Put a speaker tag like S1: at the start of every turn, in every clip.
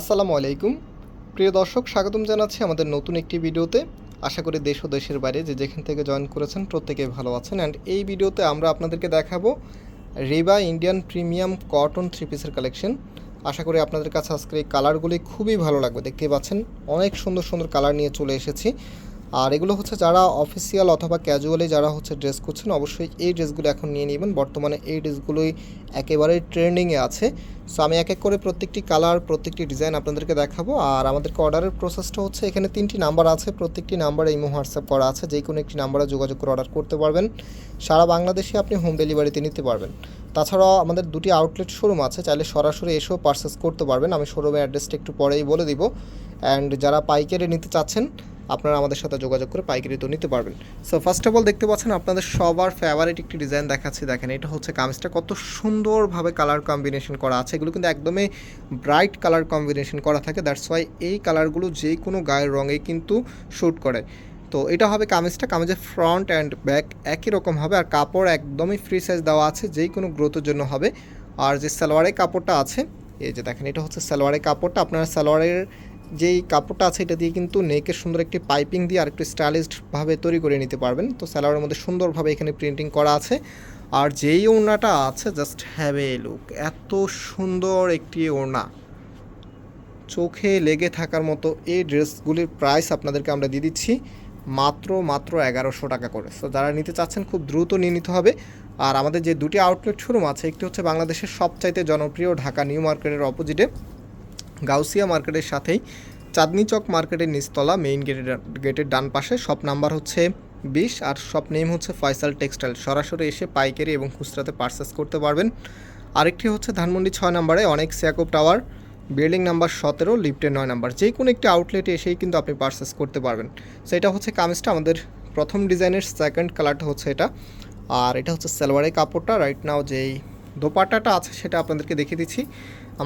S1: আসসালামু আলাইকুম। প্রিয় দর্শক, স্বাগতম জানাচ্ছি আমাদের নতুন একটি ভিডিওতে। আশা করি দেশ ও দেশের বাইরে যে যেখান থেকে জয়েন করেছেন প্রত্যেকে ভালো আছেন। অ্যান্ড এই ভিডিওতে আমরা আপনাদেরকে দেখাবো রিবা ইন্ডিয়ান প্রিমিয়াম কটন থ্রি পিসের কালেকশন আশা করি আপনাদের কাছে আজকের এই কালারগুলি খুবই ভালো লাগবে। দেখতে পাচ্ছেন, অনেক সুন্দর সুন্দর কালার নিয়ে চলে এসেছি। আর এগুলো হচ্ছে যারা অফিসিয়াল অথবা ক্যাজুয়ালি যারা হচ্ছে ড্রেস করছেন, অবশ্যই এই ড্রেসগুলো এখন নিয়ে নেবেন। বর্তমানে এই ড্রেসগুলোই একেবারেই ট্রেন্ডিংয়ে আছে। সো আমি এক এক করে প্রত্যেকটি কালার প্রত্যেকটি ডিজাইন আপনাদেরকে দেখাবো। আর আমাদেরকে অর্ডারের প্রসেসটা হচ্ছে এখানে তিনটি নাম্বার আছে। প্রত্যেকটি নাম্বারে ইমো হোয়াটসঅ্যাপ করা আছে। যে কোনো একটি নাম্বারে যোগাযোগ করে অর্ডার করতে পারবেন। সারা বাংলাদেশে আপনি হোম ডেলিভারিতে নিতে পারবেন। তাছাড়াও আমাদের দুটি আউটলেট শোরুম আছে। চাইলে সরাসরি এসেও পারচেস করতে পারবেন। আমি শোরুমের অ্যাড্রেসটা একটু পরেই বলে দিব। অ্যান্ড যারা পাইকারি নিতে চাচ্ছেন আপনারা আমাদের সাথে যোগাযোগ করে পাইকারি তো নিতে পারবেন। সো ফার্স্ট অফ অল দেখতে পাচ্ছেন আপনাদের সবার ফেভারিট একটি ডিজাইন দেখাচ্ছি, দেখেন, এটা হচ্ছে কামিজটা। কত সুন্দরভাবে কালার কম্বিনেশন করা আছে। এগুলো কিন্তু একদমই ব্রাইট কালার কম্বিনেশন করা থাকে। দ্যাটস ওয়াই এই কালারগুলো যে কোনো গায়ের রঙে কিন্তু শ্যুট করে। তো, এটা হবে কামিজটা। কামিজের ফ্রন্ট অ্যান্ড ব্যাক একই রকম হবে আর কাপড় একদমই ফ্রি সাইজ দেওয়া আছে। যেই কোনো গ্রোথের জন্য হবে। আর যে সালোয়ারের কাপড়টা আছে, এই যে দেখেন, এটা হচ্ছে সালোয়ারের কাপড়টা। আপনারা সালোয়ারের যেই কাপড়টা আছে এটা দিয়ে কিন্তু নেকের সুন্দর একটি পাইপিং দিয়ে আর একটু স্টাইলিশডভাবে তৈরি করে নিতে পারবেন। তো সালোয়ারের মধ্যে সুন্দরভাবে এখানে প্রিন্টিং করা আছে। আর যেই ওড়নাটা আছে জাস্ট হ্যাভ এ লুক এত সুন্দর একটি ওড়না। চোখে লেগে থাকার মতো এই ড্রেসগুলির প্রাইস আপনাদেরকে আমরা দিয়ে দিচ্ছি মাত্র মাত্র এগারোশো টাকা করে। সো যারা নিতে চাচ্ছেন, খুব দ্রুত নিয়ে নিতে হবে। আর আমাদের যে দুটি আউটলেট শোরুম আছে, একটি হচ্ছে বাংলাদেশের সবচাইতে জনপ্রিয় ঢাকা নিউ মার্কেটের অপোজিটে গাউসিয়া মার্কেটের সাথেই চাঁদনি চক মার্কেটের নিচতলা মেইন গেটের গেটের ডান পাশে। শপ নাম্বার হচ্ছে বিশ আর শপ নেম হচ্ছে ফয়সাল টেক্সটাইল সরাসরি এসে পাইকারি এবং খুচরাতে পারচেস করতে পারবেন। আরেকটি হচ্ছে ধানমন্ডি ছয় নম্বরে অনেক সিয়াকুব টাওয়ার বিল্ডিং নাম্বার সতেরো লিফটের নয় নাম্বার। যে কোনো একটি আউটলেটে এসেই কিন্তু আপনি পারচেস করতে পারবেন। সো এটা হচ্ছে কামিজটা। আমাদের প্রথম ডিজাইনের সেকেন্ড কালারটা হচ্ছে এটা। আর এটা হচ্ছে সালোয়ারের কাপড়টা। রাইট নাও যেই দোপাট্টাটা আছে, সেটা আপনাদেরকে দেখিয়ে দিচ্ছি।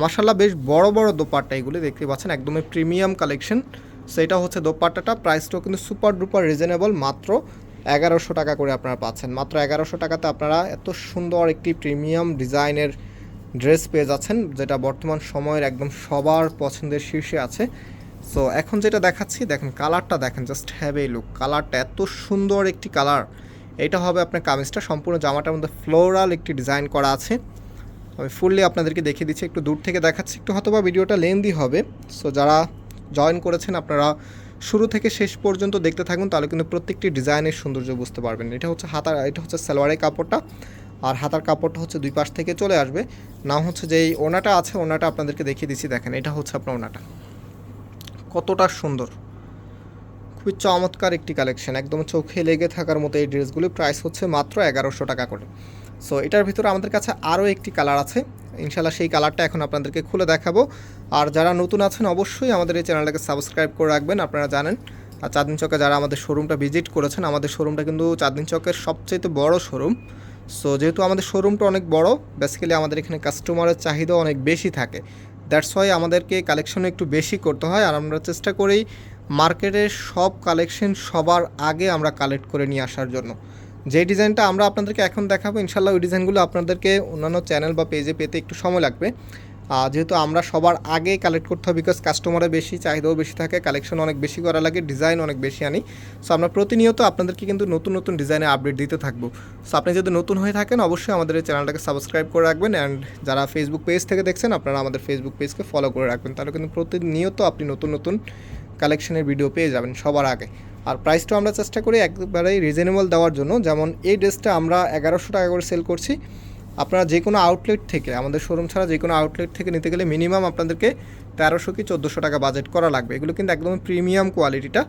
S1: মাসাল্লাহ বেশ বড় বড় দোপাট্টা এগুলি দেখতে পাচ্ছেন, একদমই প্রিমিয়াম কালেকশন। সেটা হচ্ছে দোপাট্টাটা, প্রাইসটাও কিন্তু সুপার ডুপার রিজনেবল, মাত্র এগারোশো টাকা করে আপনারা পাচ্ছেন। মাত্র এগারোশো টাকাতে আপনারা এত সুন্দর একটি প্রিমিয়াম ডিজাইনের ড্রেস পেয়ে যাচ্ছেন, যেটা বর্তমান সময়ের একদম সবার পছন্দের শীর্ষে আছে। সো এখন যেটা দেখাচ্ছি, দেখেন, কালারটা দেখেন জাস্ট হ্যাভ এই লুক কালারটা এত সুন্দর একটি কালার। এটা হবে আপনার কামিজটা। সম্পূর্ণ জামাটার মধ্যে ফ্লোরাল একটি ডিজাইন করা আছে। আমি ফুললি আপনাদেরকে দেখিয়ে দিচ্ছি, একটু দূর থেকে দেখাচ্ছি, একটু হয়তো বা ভিডিওটা লেন্দি হবে। সো যারা জয়েন করেছেন, আপনারা শুরু থেকে শেষ পর্যন্ত দেখতে থাকুন, তাহলে কিন্তু প্রত্যেকটি ডিজাইনের সৌন্দর্য বুঝতে পারবেন। এটা হচ্ছে হাতার, এটা হচ্ছে সালোয়ারের কাপড়টা। আর হাতার কাপড়টা হচ্ছে দুই পাশ থেকে চলে আসবে। না হচ্ছে যে এই ওনাটা আছে, ওনাটা আপনাদেরকে দেখিয়ে দিচ্ছি, দেখেন, এটা হচ্ছে আপনার ওনাটা। কতটা সুন্দর। খুবই চমৎকার একটি কালেকশন একদম চোখে লেগে থাকার মতো এই ড্রেসগুলি প্রাইস হচ্ছে মাত্র এগারোশো টাকা করে। সো এটার ভিতরে আমাদের কাছে আরও একটি কালার আছে। ইনশাল্লাহ সেই কালারটা এখন আপনাদেরকে খুলে দেখাবো। আর যারা নতুন আছেন, অবশ্যই আমাদের এই চ্যানেলটাকে সাবস্ক্রাইব করে রাখবেন, আপনারা জানেন। আর চাঁদনি চকে যারা আমাদের শোরুমটা ভিজিট করেছেন, আমাদের শোরুমটা কিন্তু চাঁদনি চকের সবচেয়ে বড় শোরুম সো যেহেতু আমাদের শোরুমটা অনেক বড় বেসিক্যালি আমাদের এখানে কাস্টমারের চাহিদা অনেক বেশি থাকে। দ্যাটস ওয়াই আমাদেরকে কালেকশন একটু বেশি করতে হয়। আর আমরা চেষ্টা করি মার্কেটের সব কালেকশন সবার আগে আমরা কালেক্ট করে নিয়ে আসার জন্য। যে ডিজাইনটা আমরা আপনাদেরকে এখন দেখাবো ইনশাল্লাহ ওই ডিজাইনগুলো আপনাদেরকে অন্যান্য চ্যানেল বা পেজে পেতে একটু সময় লাগবে। যেহেতু আমরা সবার আগে কালেক্ট করতে হবে বিকজ কাস্টমারের বেশি, চাহিদাও বেশি থাকে কালেকশন অনেক বেশি করা লাগে ডিজাইন অনেক বেশি আনি। সো আমরা প্রতিনিয়ত আপনাদেরকে কিন্তু নতুন নতুন ডিজাইনে আপডেট দিতে থাকব। সো আপনি যদি নতুন হয়ে থাকেন, অবশ্যই আমাদের এই চ্যানেলটাকে সাবস্ক্রাইব করে রাখবেন অ্যান্ড যারা ফেসবুক পেজ থেকে দেখছেন, আপনারা আমাদের ফেসবুক পেজকে ফলো করে রাখবেন। তাহলে কিন্তু প্রতিনিয়ত আপনি নতুন নতুন কালেকশনের ভিডিও পেয়ে যাবেন সবার আগে। আর প্রাইসটাও আমরা চেষ্টা করি একবারেই রিজনেবল দেওয়ার জন্য। যেমন এই ড্রেসটা আমরা এগারোশো টাকা করে সেল করছি। আপনারা যে কোনো আউটলেট থেকে, আমাদের শোরুম ছাড়া যে কোনো আউটলেট থেকে নিতে গেলে মিনিমাম আপনাদেরকে তেরোশো কি চোদ্দোশো টাকা বাজেট করা লাগবে। এগুলো কিন্তু একদম প্রিমিয়াম কোয়ালিটিটা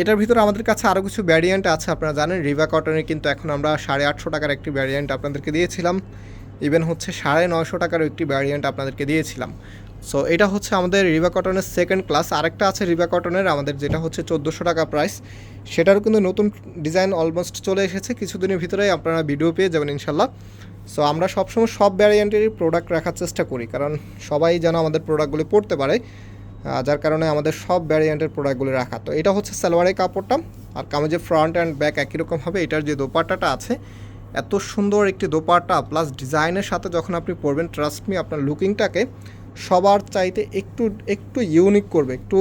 S1: এটার ভিতরে আমাদের কাছে আরও কিছু ভ্যারিয়েন্ট আছে, আপনারা জানেন রিভা কটনের কিন্তু এখন আমরা সাড়ে আটশো টাকার একটি ভ্যারিয়েন্ট আপনাদেরকে দিয়েছিলাম। ইভেন হচ্ছে সাড়ে নয়শো টাকার একটি ভ্যারিয়েন্ট আপনাদেরকে দিয়েছিলাম। সো এটা হচ্ছে আমাদের রিবা কটনের সেকেন্ড ক্লাস আরেকটা আছে রিবা কটনের আমাদের যেটা হচ্ছে চোদ্দোশো টাকা প্রাইস সেটারও কিন্তু নতুন ডিজাইন অলমোস্ট চলে এসেছে। কিছুদিনের ভিতরেই আপনারা ভিডিও পেয়ে যাবেন, ইনশাল্লাহ। সো আমরা সবসময় সব ভ্যারিয়েন্টেরই প্রোডাক্ট রাখার চেষ্টা করি, কারণ সবাই যেন আমাদের প্রোডাক্টগুলি পড়তে পারে যার কারণে আমাদের সব ভ্যারিয়েন্টের প্রোডাক্টগুলি রাখা। তো এটা হচ্ছে সালোয়ারের কাপড়টা, আর কামিজের ফ্রন্ট অ্যান্ড ব্যাক একই রকম হবে, এটার যে দোপাট্টাটা আছে, এত সুন্দর একটি দোপাট্টা প্লাস ডিজাইনের সাথে যখন আপনি পরবেন ট্রাস্ট মি আপনার লুকিংটাকে সবার চাইতে একটু একটু ইউনিক করবে, একটু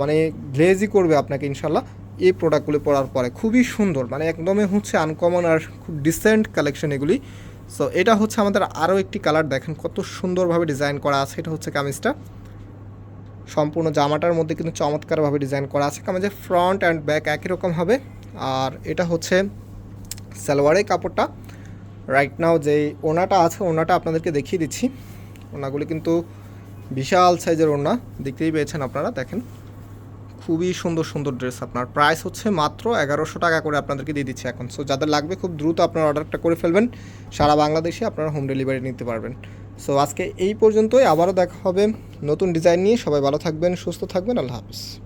S1: মানে গ্লেজি করবে আপনাকে ইনশাল্লাহ এই প্রোডাক্টগুলি পরার পরে। খুবই সুন্দর মানে একদমই হচ্ছে আনকমন আর খুব ডিসেন্ট কালেকশন এগুলি। সো এটা হচ্ছে আমাদের আরও একটি কালার দেখেন কত সুন্দরভাবে ডিজাইন করা আছে। এটা হচ্ছে কামিজটা। সম্পূর্ণ জামাটার মধ্যে কিন্তু চমৎকারভাবে ডিজাইন করা আছে। কামিজের ফ্রন্ট অ্যান্ড ব্যাক একই রকম হবে। আর এটা হচ্ছে সালোয়ারের কাপড়টা। রাইট নাও যে ওনাটা আছে, ওনাটা আপনাদেরকে দেখিয়ে দিচ্ছি। ওনাগুলি কিন্তু বিশাল সাইজের ওনা দেখতেই পেয়েছেন আপনারা, দেখেন। খুবই সুন্দর সুন্দর ড্রেস আপনার। প্রাইস হচ্ছে মাত্র এগারোশো টাকা করে আপনাদেরকে দিয়ে দিচ্ছে এখন। সো যাদের লাগবে খুব দ্রুত আপনার অর্ডারটা করে ফেলবেন। সারা বাংলাদেশে আপনারা হোম ডেলিভারি নিতে পারবেন। সো আজকে এই পর্যন্তই। আবারও দেখা হবে নতুন ডিজাইন নিয়ে। সবাই ভালো থাকবেন, সুস্থ থাকবেন। আল্লাহ হাফিজ।